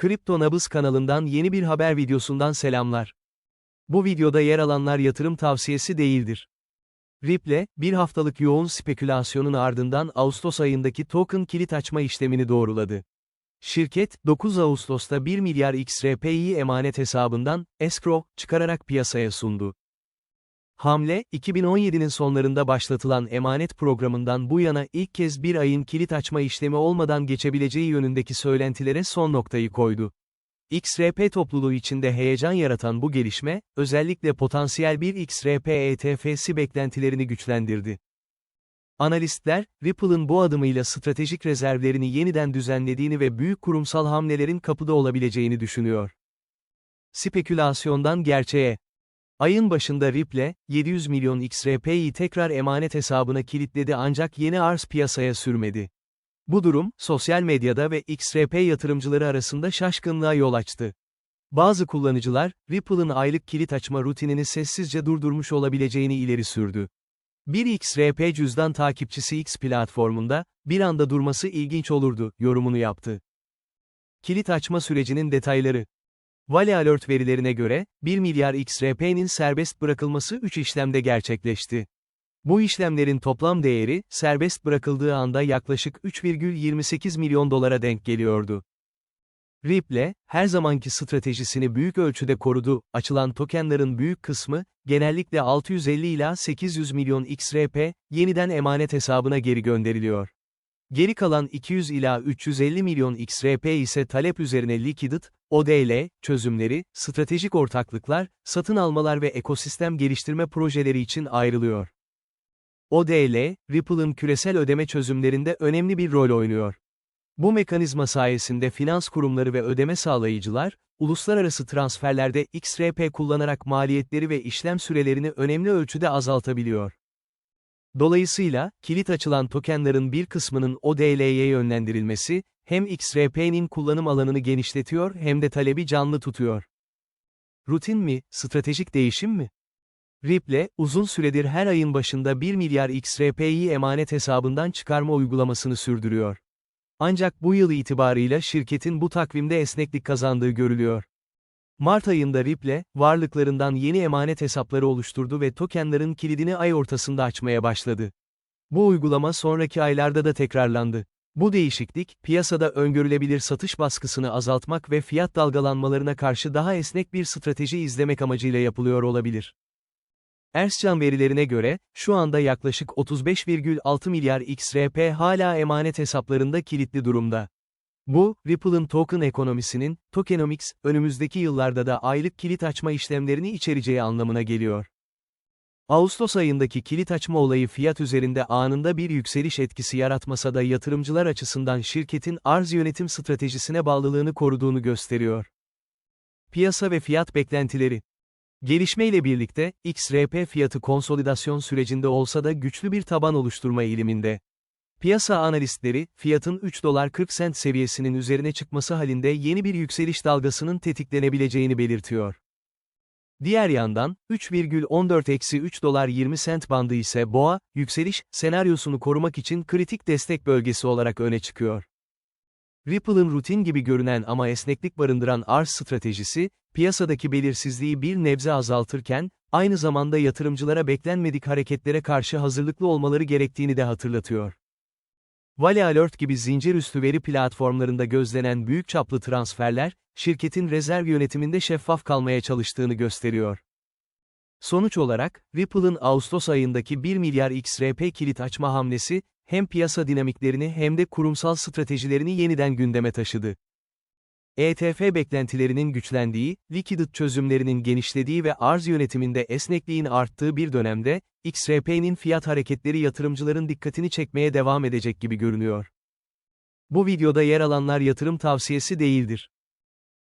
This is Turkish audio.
Kripto Nabız kanalından yeni bir haber videosundan selamlar. Bu videoda yer alanlar yatırım tavsiyesi değildir. Ripple, bir haftalık yoğun spekülasyonun ardından Ağustos ayındaki token kilit açma işlemini doğruladı. Şirket, 9 Ağustos'ta 1 milyar XRP'yi emanet hesabından, escrow, çıkararak piyasaya sundu. Hamle, 2017'nin sonlarında başlatılan emanet programından bu yana ilk kez bir ayın kilit açma işlemi olmadan geçebileceği yönündeki söylentilere son noktayı koydu. XRP topluluğu içinde heyecan yaratan bu gelişme, özellikle potansiyel bir XRP ETF'si beklentilerini güçlendirdi. Analistler, Ripple'ın bu adımıyla stratejik rezervlerini yeniden düzenlediğini ve büyük kurumsal hamlelerin kapıda olabileceğini düşünüyor. Spekülasyondan gerçeğe, Ayın başında Ripple, 700 milyon XRP'yi tekrar emanet hesabına kilitledi ancak yeni arz piyasaya sürmedi. Bu durum, sosyal medyada ve XRP yatırımcıları arasında şaşkınlığa yol açtı. Bazı kullanıcılar, Ripple'ın aylık kilit açma rutinini sessizce durdurmuş olabileceğini ileri sürdü. Bir XRP cüzdan takipçisi X platformunda, bir anda durması ilginç olurdu, yorumunu yaptı. Kilit açma sürecinin detayları, Vali Alert verilerine göre, 1 milyar XRP'nin serbest bırakılması 3 işlemde gerçekleşti. Bu işlemlerin toplam değeri, serbest bırakıldığı anda yaklaşık 3,28 milyon dolara denk geliyordu. Ripple, her zamanki stratejisini büyük ölçüde korudu, açılan tokenların büyük kısmı, genellikle 650 ila 800 milyon XRP, yeniden emanet hesabına geri gönderiliyor. Geri kalan 200 ila 350 milyon XRP ise talep üzerine Liquidity, ODL, çözümleri, stratejik ortaklıklar, satın almalar ve ekosistem geliştirme projeleri için ayrılıyor. ODL, Ripple'ın küresel ödeme çözümlerinde önemli bir rol oynuyor. Bu mekanizma sayesinde finans kurumları ve ödeme sağlayıcılar, uluslararası transferlerde XRP kullanarak maliyetleri ve işlem sürelerini önemli ölçüde azaltabiliyor. Dolayısıyla, kilit açılan tokenların bir kısmının ODL'ye yönlendirilmesi, hem XRP'nin kullanım alanını genişletiyor hem de talebi canlı tutuyor. Rutin mi, stratejik değişim mi? Ripple, uzun süredir her ayın başında 1 milyar XRP'yi emanet hesabından çıkarma uygulamasını sürdürüyor. Ancak bu yıl itibarıyla şirketin bu takvimde esneklik kazandığı görülüyor. Mart ayında Ripple, varlıklarından yeni emanet hesapları oluşturdu ve tokenların kilidini ay ortasında açmaya başladı. Bu uygulama sonraki aylarda da tekrarlandı. Bu değişiklik, piyasada öngörülebilir satış baskısını azaltmak ve fiyat dalgalanmalarına karşı daha esnek bir strateji izlemek amacıyla yapılıyor olabilir. Erscan verilerine göre, şu anda yaklaşık 35,6 milyar XRP hala emanet hesaplarında kilitli durumda. Bu, Ripple'ın token ekonomisinin, tokenomics, önümüzdeki yıllarda da aylık kilit açma işlemlerini içereceği anlamına geliyor. Ağustos ayındaki kilit açma olayı fiyat üzerinde anında bir yükseliş etkisi yaratmasa da yatırımcılar açısından şirketin arz yönetim stratejisine bağlılığını koruduğunu gösteriyor. Piyasa ve fiyat beklentileri Gelişmeyle birlikte, XRP fiyatı konsolidasyon sürecinde olsa da güçlü bir taban oluşturma eğiliminde. Piyasa analistleri, fiyatın 3 dolar 40 sent seviyesinin üzerine çıkması halinde yeni bir yükseliş dalgasının tetiklenebileceğini belirtiyor. Diğer yandan, 3,14-3 dolar 20 sent bandı ise boğa, yükseliş, senaryosunu korumak için kritik destek bölgesi olarak öne çıkıyor. Ripple'ın rutin gibi görünen ama esneklik barındıran arz stratejisi, piyasadaki belirsizliği bir nebze azaltırken, aynı zamanda yatırımcılara beklenmedik hareketlere karşı hazırlıklı olmaları gerektiğini de hatırlatıyor. Vali Alert gibi zincir üstü veri platformlarında gözlenen büyük çaplı transferler, şirketin rezerv yönetiminde şeffaf kalmaya çalıştığını gösteriyor. Sonuç olarak, Ripple'ın Ağustos ayındaki 1 milyar XRP kilit açma hamlesi, hem piyasa dinamiklerini hem de kurumsal stratejilerini yeniden gündeme taşıdı. ETF beklentilerinin güçlendiği, likidit çözümlerinin genişlediği ve arz yönetiminde esnekliğin arttığı bir dönemde, XRP'nin fiyat hareketleri yatırımcıların dikkatini çekmeye devam edecek gibi görünüyor. Bu videoda yer alanlar yatırım tavsiyesi değildir.